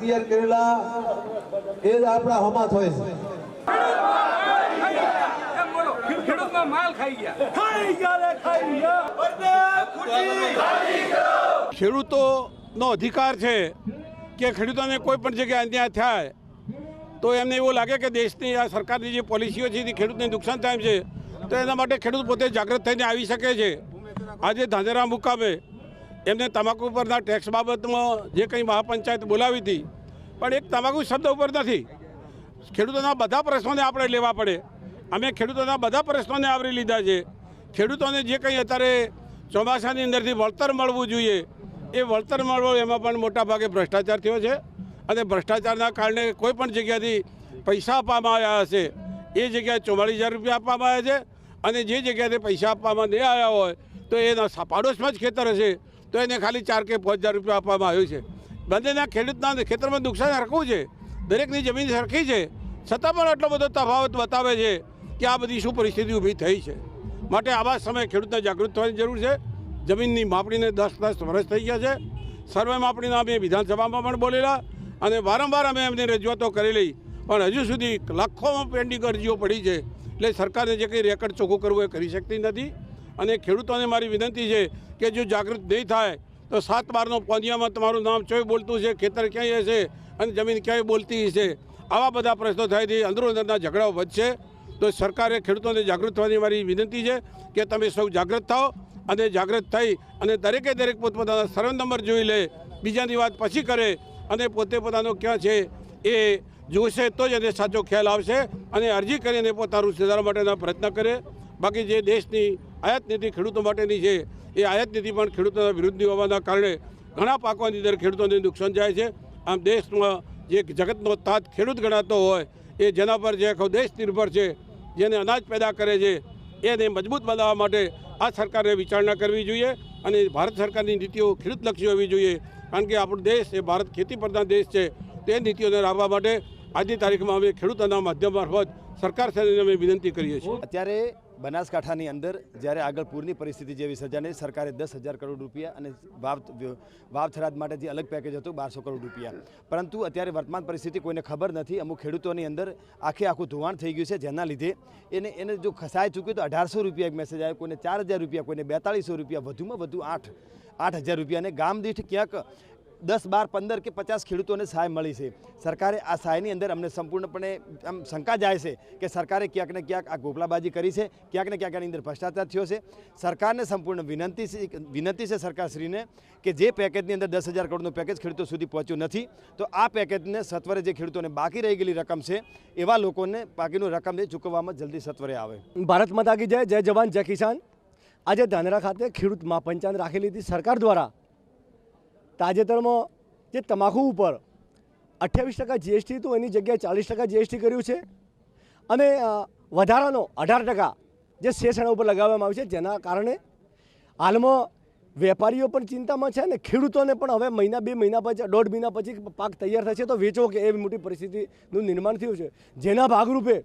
તૈયાર કરેલા એ જ આપણા હોમાં હોય છે. ખેડૂતોનો અધિકાર છે કે ખેડૂતોને કોઈ પણ જગ્યાએ અન્યાય થાય, તો એમને એવું લાગે કે દેશની આ સરકારની જે પોલિસીઓ છે તે ખેડૂતને નુકસાન થાય છે, તો એના માટે ખેડૂત પોતે જાગૃત થઈને આવી શકે છે. આજે ધાંધેરા મુકામે એમને તમાકુ પરના ટેક્સ બાબતમાં જે કંઈ મહાપંચાયત બોલાવી હતી, પણ એક તમાકુ શબ્દ ઉપર નથી. ખેડૂતોના બધા પ્રશ્નોને આપણે લેવા પડે. અમે ખેડૂતોના બધા પ્રશ્નોને આવરી લીધા છે. ખેડૂતોને જે કંઈ અત્યારે ચોમાસાની અંદરથી વળતર મળવું જોઈએ, એ વળતર મળવું એમાં પણ મોટા ભાગે ભ્રષ્ટાચાર થયો છે. અને ભ્રષ્ટાચારના કારણે કોઈ પણ જગ્યાથી પૈસા આપવામાં આવ્યા હશે, એ જગ્યાએ ચુમ્માળીસ હજાર રૂપિયા આપવામાં આવ્યા છે. અને જે જગ્યાએ પૈસા આપવામાં નહીં આવ્યા હોય, તો એના પાડોશમાં જ ખેતર હશે. તો એને ખાલી ચાર કે પાંચ હજાર રૂપિયા આપવામાં આવ્યું છે. બંનેના ખેડૂતના ખેતરમાં નુકસાન રાખવું છે. દરેકની જમીન સરખી છે. છતાં પણ આટલો બધો તફાવત બતાવે છે કે આ બધી શું પરિસ્થિતિ ઊભી થઈ છે. માટે આવા સમયે ખેડૂતને જાગૃત થવાની જરૂર છે. જમીનની માપણીને દસ દસ વર્ષ થઈ ગયા છે. સર્વે માપણીના અમે વિધાનસભામાં પણ બોલેલા અને વારંવાર અમે એમની રજૂઆતો કરેલી પણ હજુ સુધી લાખોમાં પેન્ડિંગ અરજીઓ પડી છે. એટલે સરકારે જે કંઈ રેકર્ડ ચોખ્ખું કરવું એ કરી શકતી નથી. અને ખેડૂતોને મારી વિનંતી છે કે જો જાગૃત નહીં થાય, તો સાત બારનો પોંજિયામાં તમારું નામ ચોય બોલતું છે, ખેતર ક્યાંય હશે અને જમીન ક્યાંય બોલતી હશે? આવા બધા પ્રશ્નો થાયથી અંદરો અંદરના ઝઘડાઓ વધશે. તો સરકારે ખેડૂતોને જાગૃત થવાની મારી વિનંતી છે કે તમે સૌ જાગૃત થાઓ અને જાગૃત થઈ અને દરેકે દરેક પોતપોતાના સર્વ નંબર જોઈ લે, બીજાની વાત પછી કરે અને પોતે પોતાનો ક્યાં છે એ જોશે તો જ એને સાચો ખ્યાલ આવશે અને અરજી કરીને પોતાનું સુધારવા માટેના પ્રયત્ન કરે. બાકી જે દેશની આયાત નીતિ ખેડૂતો માટેની છે. એ આયાત નીતિ પણ ખેડૂતોના વિરુદ્ધની હોવાના કારણે ઘણા પાકોની અંદર ખેડૂતોને નુકસાન જાય છે. આમ દેશમાં જે જગતનો તાત ખેડૂત ગણાતો હોય, એ જેના પર જે આખો દેશ નિર્ભર છે, જેને અનાજ પેદા કરે છે, એને મજબૂત બનાવવા માટે આ સરકારે વિચારણા કરવી જોઈએ અને ભારત સરકારની નીતિઓ ખેડૂતલક્ષી હોવી જોઈએ. કારણ કે આપણો દેશ એ ભારત ખેતી પ્રધાન દેશ છે. તે નીતિઓને લાવવા માટે આજની તારીખમાં અમે ખેડૂતોના માધ્યમ મારફત સરકાર સાથે અમે વિનંતી કરીએ છીએ. અત્યારે બનાસકાંઠાની અંદર જ્યારે આગળ પૂરની પરિસ્થિતિ જેવી સર્જાને સરકારે દસ હજાર કરોડ રૂપિયા અને વાવ વાવ થરાદ માટે જે અલગ પેકેજ હતું, બારસો કરોડ રૂપિયા. પરંતુ અત્યારે વર્તમાન પરિસ્થિતિ કોઈને ખબર નથી. અમુક ખેડૂતોની અંદર આખે આખું ધોવાણ થઈ ગયું છે. જેના લીધે એને એને જો ખસાઈ ચૂક્યું તો અઢારસો રૂપિયા એક મેસેજ આવ્યો. કોઈને ચાર હજાર રૂપિયા, કોઈને બેતાળીસો રૂપિયા, વધુમાં વધુ આઠ આઠ હજાર રૂપિયા. અને ગામ દીઠ ક્યાંક દસ, બાર, પંદર કે પચાસ ખેડૂતોને સહાય મળી છે. સરકારે આ સહાયની અંદર અમને સંપૂર્ણપણે આમ શંકા જાય છે કે સરકારે ક્યાંક ને ક્યાંક આ ગોપલાબાજી કરી છે, ક્યાંક ને ક્યાંક આની અંદર ભ્રષ્ટાચાર થયો છે. સરકારને સંપૂર્ણ વિનંતી છે વિનંતી છે સરકારશ્રીને કે જે પેકેજની અંદર દસ હજાર કરોડનું પેકેજ ખેડૂતો સુધી પહોંચ્યું નથી, તો આ પેકેજને સત્વરે જે ખેડૂતોને બાકી રહી ગયેલી રકમ છે, એવા લોકોને બાકીનું રકમ ચૂકવવામાં જલ્દી સત્વરે આવે. ભારત માતા કી જય જય જવાન, જય કિસાન. આજે ધાનેરા ખાતે ખેડૂત મહાપંચાયત રાખેલી હતી સરકાર દ્વારા તાજેતરમાં જે તમાકુ ઉપર અઠ્યાવીસ ટકા જીએસટી હતું, એની જગ્યાએ ચાલીસ ટકા જીએસટી કર્યું છે. અને વધારાનો અઢાર ટકા જે શેષ એના ઉપર લગાવવામાં આવ્યું છે, જેના કારણે હાલમાં વેપારીઓ પણ ચિંતામાં છે અને ખેડૂતોને પણ હવે મહિના બે મહિના પછી, દોઢ મહિના પછી પાક તૈયાર થશે, તો વેચો કે એવી મોટી પરિસ્થિતિનું નિર્માણ થયું છે. જેના ભાગરૂપે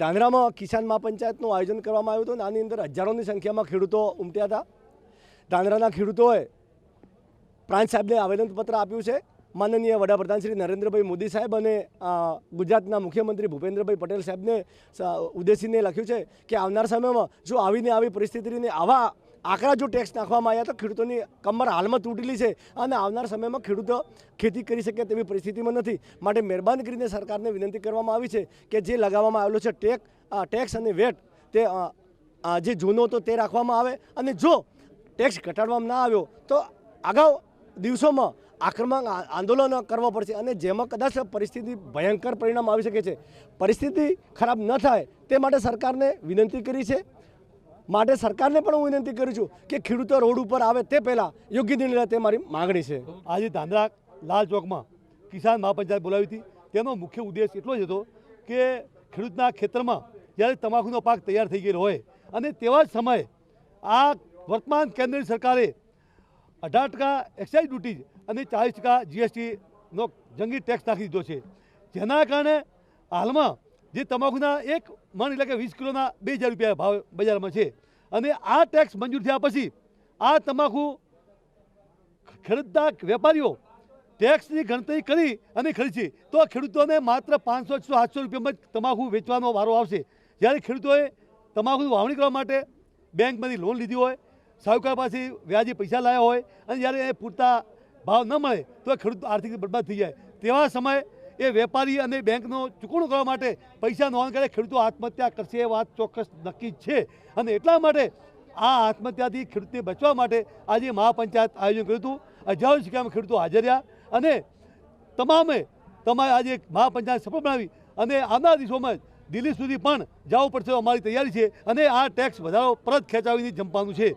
ધાંધ્રામાં કિસાન મહાપંચાયતનું આયોજન કરવામાં આવ્યું હતું અને આની અંદર હજારોની સંખ્યામાં ખેડૂતો ઉમટ્યા હતા. ધાંધ્રાના ખેડૂતોએ પ્રાંત સાહેબને આવેદનપત્ર આપ્યું છે. માનનીય વડાપ્રધાન શ્રી નરેન્દ્રભાઈ મોદી સાહેબ અને ગુજરાતના મુખ્યમંત્રી ભૂપેન્દ્રભાઈ પટેલ સાહેબને ઉદ્દેશીને લખ્યું છે કે આવનાર સમયમાં જો આવીને આવી પરિસ્થિતિને આવા આકરા જો ટેક્સ નાખવામાં આવ્યા તો ખેડૂતોની કમર હાલમાં તૂટેલી છે અને આવનાર સમયમાં ખેડૂતો ખેતી કરી શકે તેવી પરિસ્થિતિમાં નથી. માટે મહેરબાની કરીને સરકારને વિનંતી કરવામાં આવી છે કે જે લગાવવામાં આવેલો છે ટેક ટેક્સ અને વેટ તે જે જૂનો હતો તે રાખવામાં આવે અને જો ટેક્સ ઘટાડવામાં ના આવ્યો તો અગાઉ દિવસોમાં આક્રમક આંદોલન કરવા પડશે અને જેમાં કદાચ પરિસ્થિતિ ભયંકર પરિણામ આવી શકે છે. પરિસ્થિતિ ખરાબ ન થાય તે માટે સરકારને વિનંતી કરી છે. માટે સરકારને પણ હું વિનંતી કરું છું કે ખેડૂતો રોડ ઉપર આવે તે પહેલાં યોગ્ય નિર્ણય તે મારી માગણી છે. આજે ધાંધ્રા લાલ ચોકમાં કિસાન મહાપંચાયત બોલાવી હતી. તેનો મુખ્ય ઉદ્દેશ એટલો જ હતો કે ખેડૂતના ખેતરમાં જ્યારે તમાકુનો પાક તૈયાર થઈ ગયેલો હોય અને તેવા જ સમયે આ વર્તમાન કેન્દ્રની સરકારે અઢાર ટકા એક્સાઇઝ ડ્યુટી અને ચાલીસ ટકા જીએસટીનો જંગી ટેક્સ નાખી દીધો છે. જેના કારણે હાલમાં જે તમાકુના એક મણ એટલે કે વીસ કિલોના બે હજાર રૂપિયા ભાવ બજારમાં છે અને આ ટેક્સ મંજૂર થયા પછી આ તમાકુ ખેડૂતના વેપારીઓ ટેક્સની ગણતરી કરી અને ખરીદશે તો ખેડૂતોને માત્ર પાંચસો છસો સાતસો રૂપિયામાં જ તમાકુ વેચવાનો વારો આવશે. જ્યારે ખેડૂતોએ તમાકુની વાવણી કરવા માટે બેંકમાંથી લોન લીધી હોય સાહુકાર પાસે વ્યાજે પૈસા લાવ્યા હોય અને જ્યારે એ પૂરતા ભાવ ન મળે, તો ખેડૂત આર્થિક બરબાદ થઈ જાય. તેવા સમયે એ વેપારી અને બેંકનો ચૂકવણું કરવા માટે પૈસા નોંધ કરે, ખેડૂતો આત્મહત્યા કરશે એ વાત ચોક્કસ નક્કી છે. અને એટલા માટે આ આત્મહત્યાથી ખેડૂતને બચવા માટે આજે મહાપંચાયત આયોજન કર્યું હતું. કે અમે ખેડૂતો હાજર રહ્યા અને તમામે તમારે આજે મહાપંચાયત સફળ બનાવી અને આવનાર દિવસોમાં દિલ્હી સુધી પણ જવું પડશે, અમારી તૈયારી છે અને આ ટેક્સ વધારો પરત ખેંચાવીને જંપવાનું છે.